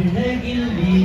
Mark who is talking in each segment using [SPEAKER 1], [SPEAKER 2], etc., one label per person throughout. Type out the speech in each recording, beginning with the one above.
[SPEAKER 1] അഴകിൽ വിരിയും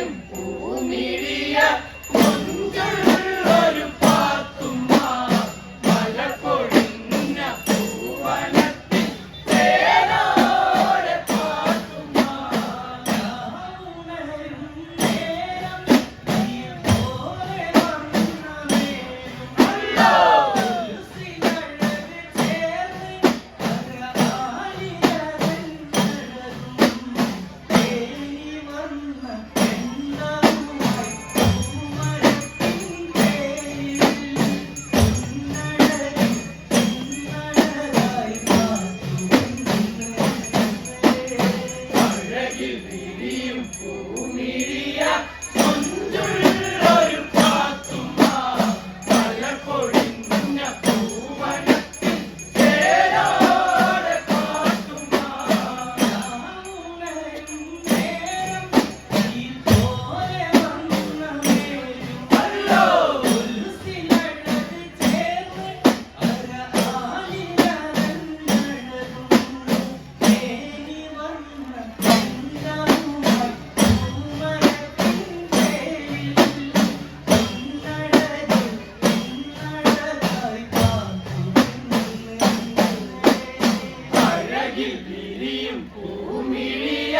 [SPEAKER 2] വിരിയും പൂമിഴിയാൽ വിരിയും പൂമിഴിയ